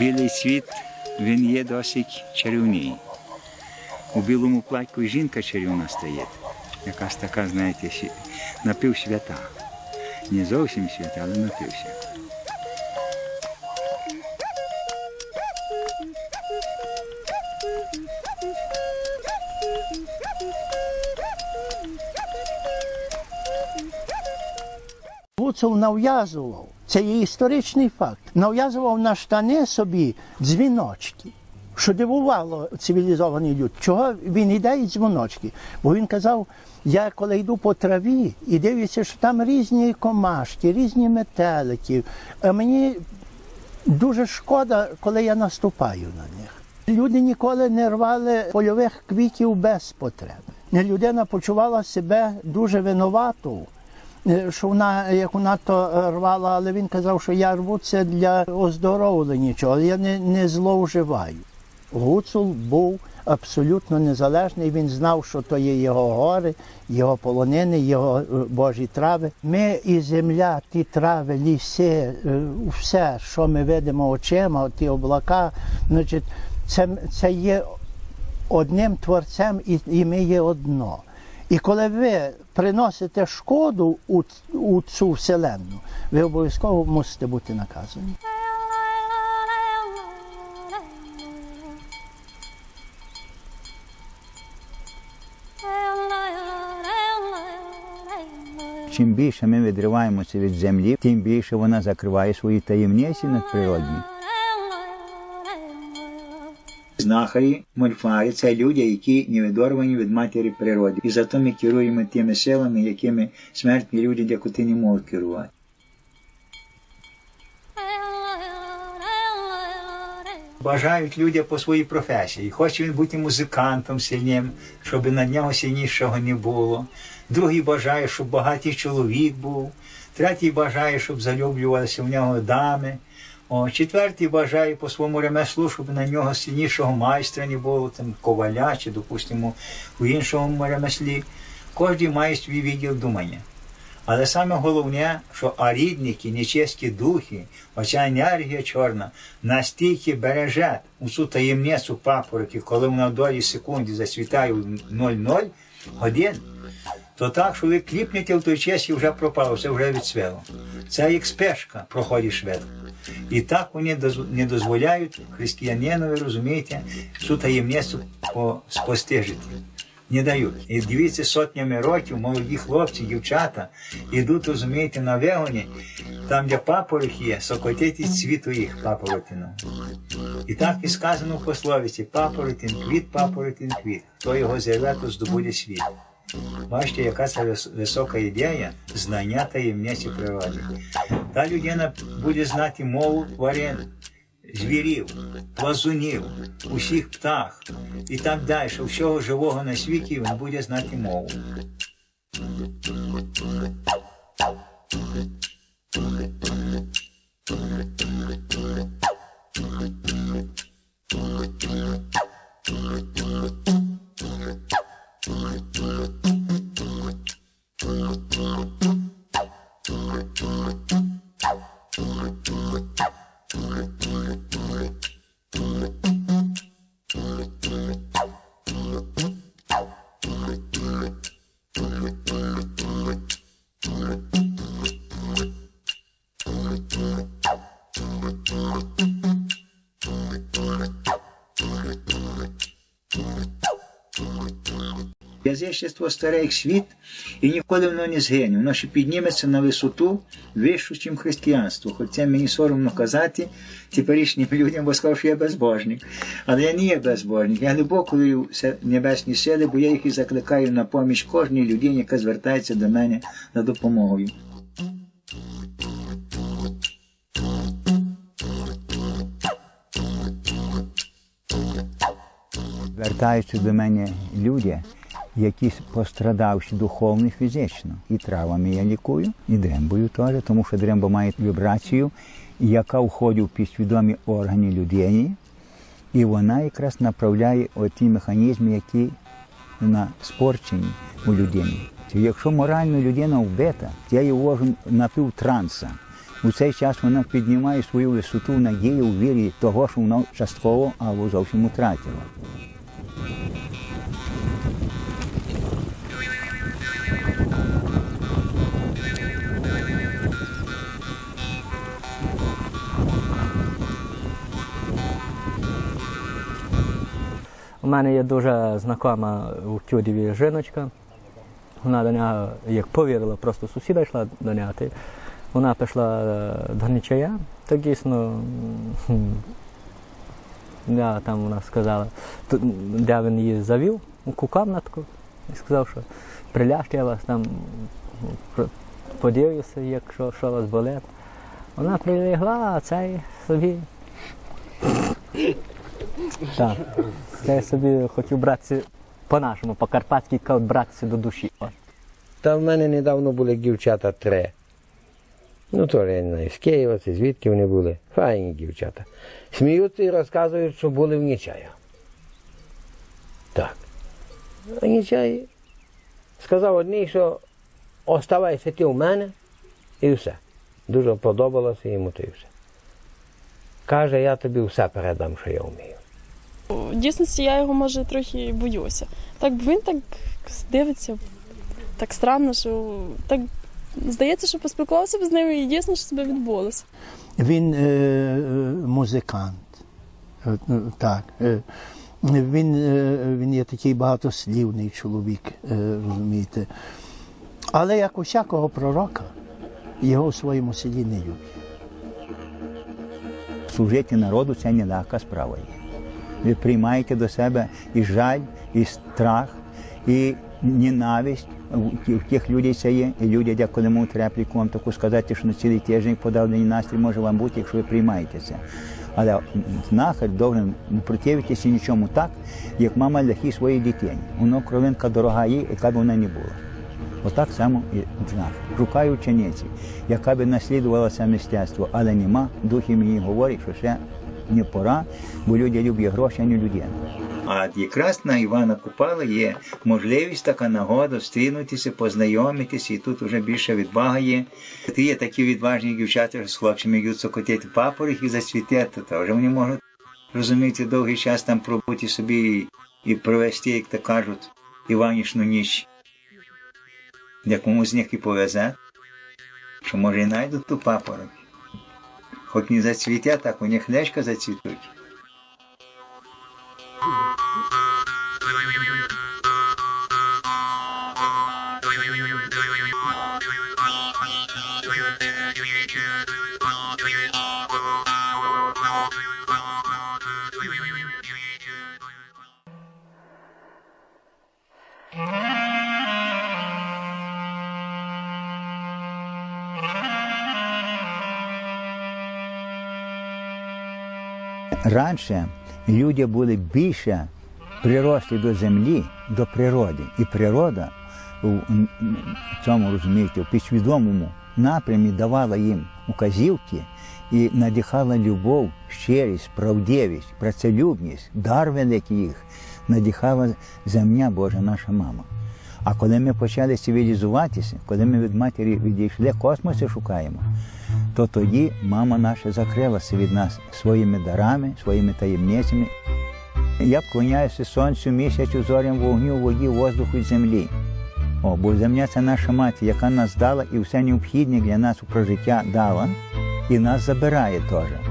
Білий світ він є досить чарівний. У білому платьку жінка чарівна стоїть. Якась така, знаєте, напівсвята. Не зовсім свята, але напівсвята. Гуцул нав'язував, це є історичний факт, нав'язував на штани собі дзвіночки, що дивувало цивілізований люд. Чого він іде і дзвіночки? Бо він казав, я коли йду по траві і дивлюся, що там різні комашки, різні метелики, а мені дуже шкода, коли я наступаю на них. Люди ніколи не рвали польових квітів без потреби. Людина почувала себе дуже винуватою, що вона, як вона то е, рвала, але він казав, що я рву це для оздоровлення чого, я не, не зловживаю. Гуцул був абсолютно незалежний. Він знав, що то є його гори, його полонини, його е, божі трави. Ми і земля, ті трави, ліси, е, все, що ми видимо очима, ті облака, значить, це, це є одним творцем, і, і ми є одно. І коли ви приносите шкоду у, у цю вселенну, ви обов'язково мусите бути наказані. Чим більше ми відриваємося від землі, тим більше вона закриває свої таємниці надприродні. Знахарі, мольфари це люди, які не відорвані від матері природи. І зато ми керуємо тими силами, якими смертні люди декоти не можуть керувати. Бажають люди по своїй професії. Хоче він бути музикантом сильним, щоб на нього сильнішого не було. Другий бажає, щоб багатий чоловік був. Третій бажає, щоб залюблювалися в нього дами. О, четвертий бажає по своєму ремеслу, щоб на нього сильнішого майстра не було, там коваля чи, допустимо, у іншому ремеслі. Кожен має свій відділ думання. Але саме головне, що арідники, нечесті духи, оця енергія чорна настільки береже у цю таємницю папороті, коли вона в долі секунди засвітає 0,0 годин, то так, що ви кліпнете в той час і вже пропало, це вже відсвело. Це як спешка проходить швидко. І так вони не дозволяють християнинові, розумієте, цю таємницю по- спостежити. Не дають. І дивіться, сотнями років молоді хлопці, дівчата йдуть, розумієте, на вигоні, там, де папороть є, сокотить із цвіту їх папоротину. І так і сказано в пословиці: папоротин квіт, папоротин квіт. Хто його зірве, то здобуде світ. Бачите, яка це висока ідея знання таємниці природи. Та людина буде знати мову тварин, звірів, плазунів, усіх птах і так далі. Всього живого на світі він буде знати мову. Язичество старе як світ, і ніколи воно не згине. Воно ще підніметься на висоту вищу, ніж християнство. Хоч це мені соромно казати теперішнім людям, бо сказав, що я безбожник. Але я не є безбожник. Я глибоко вірю в небесні сили, бо я їх і закликаю на поміч кожній людині, яка звертається до мене за допомогою. Звертаються до мене люди, які пострадавши духовно і фізично. І травами я лікую, і дрембою теж, тому що дремба має вібрацію, яка входить в підсвідомі органи людини, і вона якраз направляє оті механізми, які на спорчені у людині. Якщо морально людина вбита, я її ввожу на пів транса. У цей час вона піднімає свою висоту надію у вірі того, що вона частково або зовсім втратила. У мене є дуже знакома у Тюрєві жіночка. Вона до нього як повірила, просто сусіда йшла до нього. Вона пішла е, до нічия, то дійсно да, там вона сказала, де він її завів, у кукамнатку, і сказав, що приляжте, я вас там подивлюся, якщо що вас болить. Вона прилягла, а цей собі. Так. Це я собі хотів братися по-нашому, по-карпатськи братися до душі. Та в мене недавно були дівчата три. Ну, теж я не знаю, з Києва, це звідки вони були. Файні дівчата. Сміються і розказують, що були в Нічая. Так. А Нічай сказав одній, що оставайся ти у мене і все. Дуже подобалося йому то і все. Каже, я тобі все передам, що я вмію. В дійсності я його може трохи боюся. Так він так дивиться, так странно, що так здається, що поспілкувався б з ним і дійсно що себе відбулося. Він е, е, музикант. Е, е, Так. Він, е, він є такий багатослівний чоловік, е, розумієте. Але як усякого пророка, його у своєму селі не люблять. Служити народу це не легка справа є. Ви приймаєте до себе і жаль, і страх, і ненависть. У тих людей це є, і люди, як коли можуть репліку вам таку сказати, що на цілий тиждень подавлений настрій може вам бути, якщо ви приймаєте це. Але знахар повинен противитися нічому так, як мама ляхи своїй дитині. Воно кровинка дорога їй, яка б вона не була. Отак само і знак. Шукаю учениці, яка би наслідувала це мистецтво, але нема. Духи мені говорять, що ще не пора, бо люди люблять гроші, а не людину. А якраз на Івана Купала є можливість така нагода зустрінутися, познайомитися, і тут вже більше відвага є. Ти є такі відважні дівчата що з хлопцями йдуть сокотити папорих і зацвітати, то вже вони можуть розуміти довгий час там пробути собі і, і провести, як то кажуть, Іванішну ніч як комусь з них і повезе, що може і знайдуть ту папороть. Хоч не зацветят, так у них лячка зацвітуть. Раніше люди були більше прирослі до землі, до природи. І природа м, цьому розумієте, в підсвідомому напрямі давала їм указівки і надихала любов, щирість, правдивість, працелюбність, дар великий їх, надихала земля Божа, наша мама. А коли ми почали цивілізуватися, коли ми від матері відійшли, космоси шукаємо, то тоді мама наша закрилася від нас своїми дарами, своїми таємницями. Я вклоняюся сонцю, місяцю, зорям, вогню, воді, воздуху і землі. О, бо земля це наша мати, яка нас дала і все необхідне для нас у прожиття дала, і нас забирає теж.